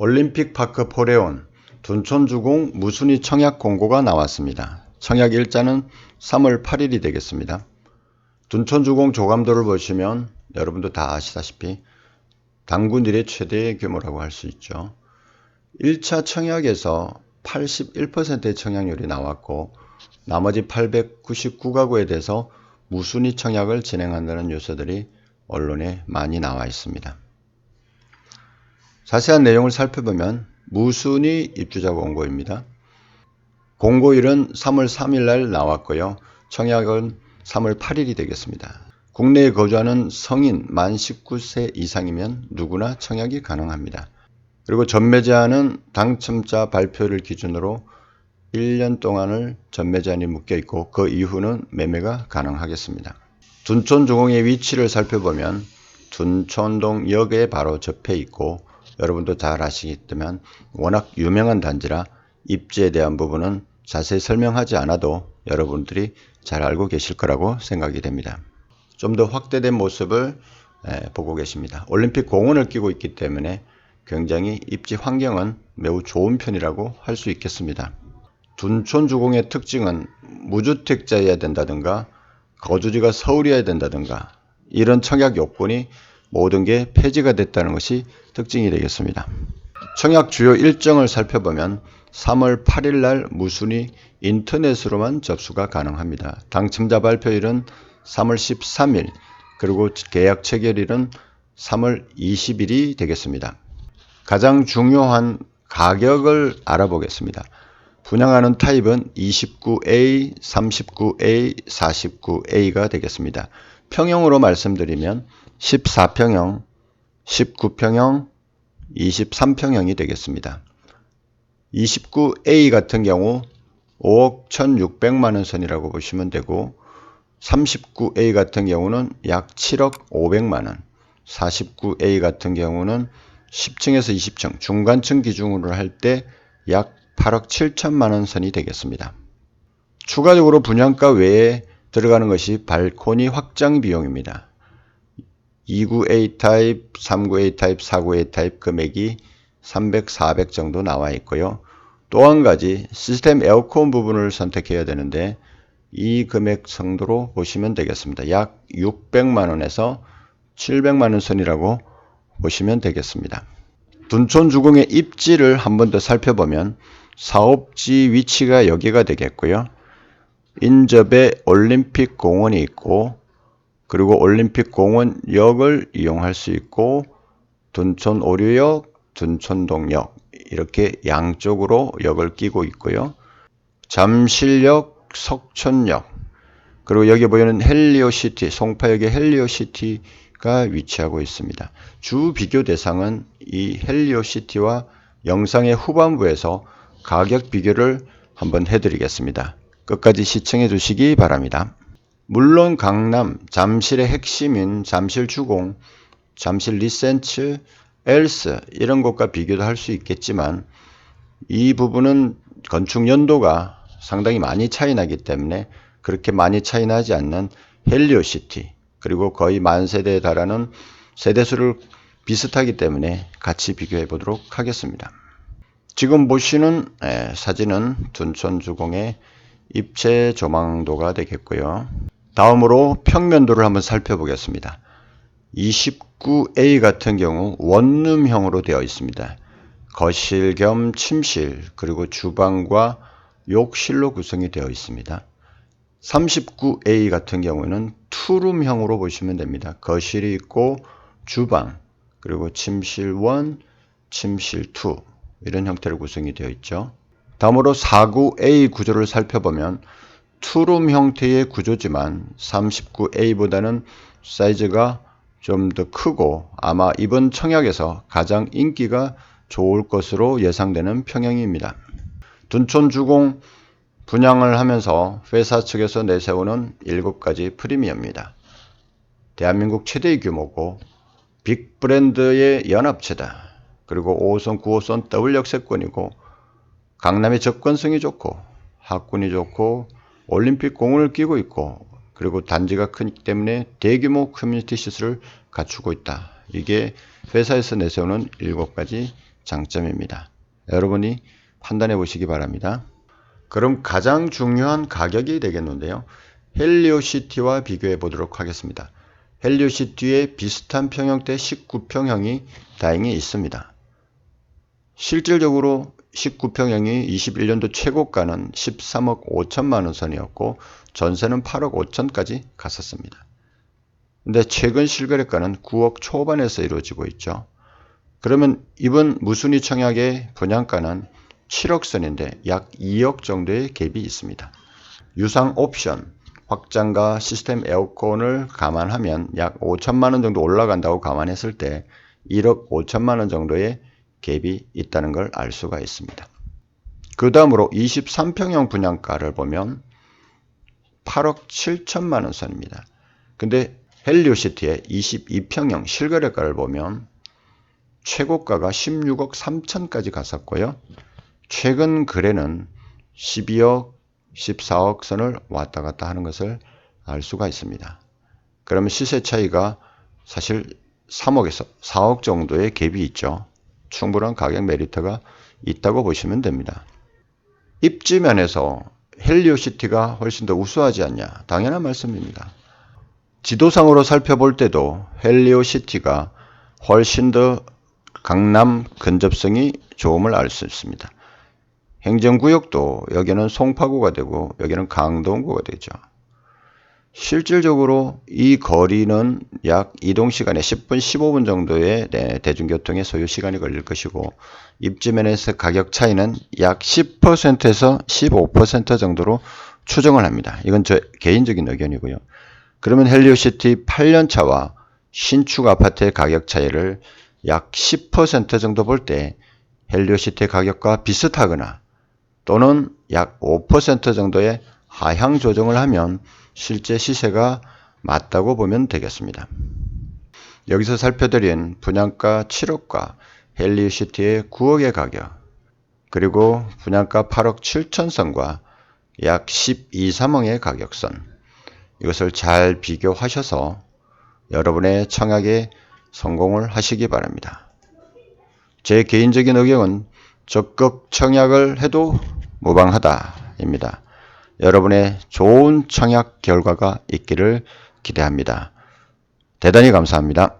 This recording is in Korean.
올림픽 파크 포레온 둔촌주공 무순위 청약 공고가 나왔습니다. 청약 일자는 3월 8일이 되겠습니다. 둔촌주공 조감도를 보시면 여러분도 다 아시다시피 당군 일의 최대 규모라고 할 수 있죠. 1차 청약에서 81%의 청약률이 나왔고 나머지 899가구에 대해서 무순위 청약을 진행한다는 요소들이 언론에 많이 나와 있습니다. 자세한 내용을 살펴보면 무순위 입주자 공고입니다. 공고일은 3월 3일 날 나왔고요. 청약은 3월 8일이 되겠습니다. 국내에 거주하는 성인 만 19세 이상이면 누구나 청약이 가능합니다. 그리고 전매 제한은 당첨자 발표를 기준으로 1년 동안을 전매 제한이 묶여 있고 그 이후는 매매가 가능하겠습니다. 둔촌 주공의 위치를 살펴보면 둔촌동 역에 바로 접해 있고 여러분도 잘 아시겠지만 워낙 유명한 단지라 입지에 대한 부분은 자세히 설명하지 않아도 여러분들이 잘 알고 계실 거라고 생각이 됩니다. 좀 더 확대된 모습을 보고 계십니다. 올림픽 공원을 끼고 있기 때문에 굉장히 입지 환경은 매우 좋은 편이라고 할 수 있겠습니다. 둔촌 주공의 특징은 무주택자여야 된다든가 거주지가 서울이어야 된다든가 이런 청약 요건이 모든 게 폐지가 됐다는 것이 특징이 되겠습니다. 청약 주요 일정을 살펴보면 3월 8일 날 무순위 인터넷으로만 접수가 가능합니다. 당첨자 발표일은 3월 13일 그리고 계약 체결일은 3월 20일이 되겠습니다. 가장 중요한 가격을 알아보겠습니다. 분양하는 타입은 29A, 39A, 49A가 되겠습니다. 평형으로 말씀드리면 14평형, 19평형, 23평형이 되겠습니다. 29A 같은 경우 5억 1600만원 선이라고 보시면 되고 39A 같은 경우는 약 7억 500만원 49A 같은 경우는 10층에서 20층 중간층 기준으로 할 때 약 8억 7천만원 선이 되겠습니다. 추가적으로 분양가 외에 들어가는 것이 발코니 확장 비용입니다. 29A 타입, 39A 타입, 49A 타입 금액이 300, 400 정도 나와 있고요. 또 한 가지 시스템 에어컨 부분을 선택해야 되는데 이 금액 정도로 보시면 되겠습니다. 약 600만원에서 700만원 선이라고 보시면 되겠습니다. 둔촌 주공의 입지를 한 번 더 살펴보면 사업지 위치가 여기가 되겠고요. 인접에 올림픽 공원이 있고 그리고 올림픽 공원역을 이용할 수 있고 둔촌 오류역, 둔촌동역 이렇게 양쪽으로 역을 끼고 있고요. 잠실역, 석천역 그리고 여기 보이는 헬리오시티, 송파역의 헬리오시티 가 위치하고 있습니다. 주 비교 대상은 이 헬리오시티와 영상의 후반부에서 가격 비교를 한번 해드리겠습니다. 끝까지 시청해 주시기 바랍니다. 물론 강남, 잠실의 핵심인 잠실주공, 잠실 리센츠, 엘스 이런 곳과 비교도 할 수 있겠지만 이 부분은 건축 연도가 상당히 많이 차이 나기 때문에 그렇게 많이 차이 나지 않는 헬리오시티 그리고 거의 만 세대에 달하는 세대수를 비슷하기 때문에 같이 비교해 보도록 하겠습니다. 지금 보시는 사진은 둔촌주공의 입체 조망도가 되겠고요. 다음으로 평면도를 한번 살펴보겠습니다. 29A 같은 경우 원룸형으로 되어 있습니다. 거실 겸 침실 그리고 주방과 욕실로 구성이 되어 있습니다. 39A 같은 경우에는 투룸형으로 보시면 됩니다. 거실이 있고 주방 그리고 침실 1, 침실 2 이런 형태로 구성이 되어 있죠. 다음으로 49A 구조를 살펴보면 투룸 형태의 구조지만 39A보다는 사이즈가 좀 더 크고 아마 이번 청약에서 가장 인기가 좋을 것으로 예상되는 평형입니다. 둔촌 주공 분양을 하면서 회사 측에서 내세우는 7가지 프리미엄입니다. 대한민국 최대의 규모고 빅 브랜드의 연합체다. 그리고 5호선, 9호선 더블 역세권이고 강남의 접근성이 좋고 학군이 좋고 올림픽 공원을 끼고 있고 그리고 단지가 크기 때문에 대규모 커뮤니티 시설을 갖추고 있다. 이게 회사에서 내세우는 7가지 장점입니다. 여러분이 판단해 보시기 바랍니다. 그럼 가장 중요한 가격이 되겠는데요. 헬리오시티와 비교해 보도록 하겠습니다. 헬리오시티의 비슷한 평형대 19평형이 다행히 있습니다. 실질적으로 19평형이 21년도 최고가는 13억 5천만 원 선이었고 전세는 8억 5천까지 갔었습니다. 근데 최근 실거래가는 9억 초반에서 이루어지고 있죠. 그러면 이번 무순위 청약의 분양가는 7억 선인데 약 2억 정도의 갭이 있습니다. 유상 옵션, 확장과 시스템 에어컨을 감안하면 약 5천만 원 정도 올라간다고 감안했을 때 1억 5천만 원 정도의 갭이 있다는 걸 알 수가 있습니다. 그 다음으로 23평형 분양가를 보면 8억 7천만 원 선입니다. 근데 헬리오시티의 22평형 실거래가를 보면 최고가가 16억 3천까지 갔었고요. 최근 거래는 12억, 14억 선을 왔다 갔다 하는 것을 알 수가 있습니다. 그러면 시세 차이가 사실 3억에서 4억 정도의 갭이 있죠. 충분한 가격 메리트가 있다고 보시면 됩니다. 입지 면에서 헬리오시티가 훨씬 더 우수하지 않냐? 당연한 말씀입니다. 지도상으로 살펴볼 때도 헬리오시티가 훨씬 더 강남 근접성이 좋음을 알 수 있습니다. 행정구역도 여기는 송파구가 되고 여기는 강동구가 되죠. 실질적으로 이 거리는 약 이동 시간에 10분, 15분 정도의 네, 대중교통의 소요 시간이 걸릴 것이고 입지면에서 가격 차이는 약 10%에서 15% 정도로 추정을 합니다. 이건 저 개인적인 의견이고요. 그러면 헬리오시티 8년차와 신축 아파트의 가격 차이를 약 10% 정도 볼 때 헬리오시티의 가격과 비슷하거나 또는 약 5% 정도의 하향 조정을 하면 실제 시세가 맞다고 보면 되겠습니다. 여기서 살펴드린 분양가 7억과 헬리시티의 9억의 가격 그리고 분양가 8억 7천 선과 약 12, 3억의 가격선 이것을 잘 비교하셔서 여러분의 청약에 성공을 하시기 바랍니다. 제 개인적인 의견은 적극 청약을 해도 무방하다입니다. 여러분의 좋은 청약 결과가 있기를 기대합니다. 대단히 감사합니다.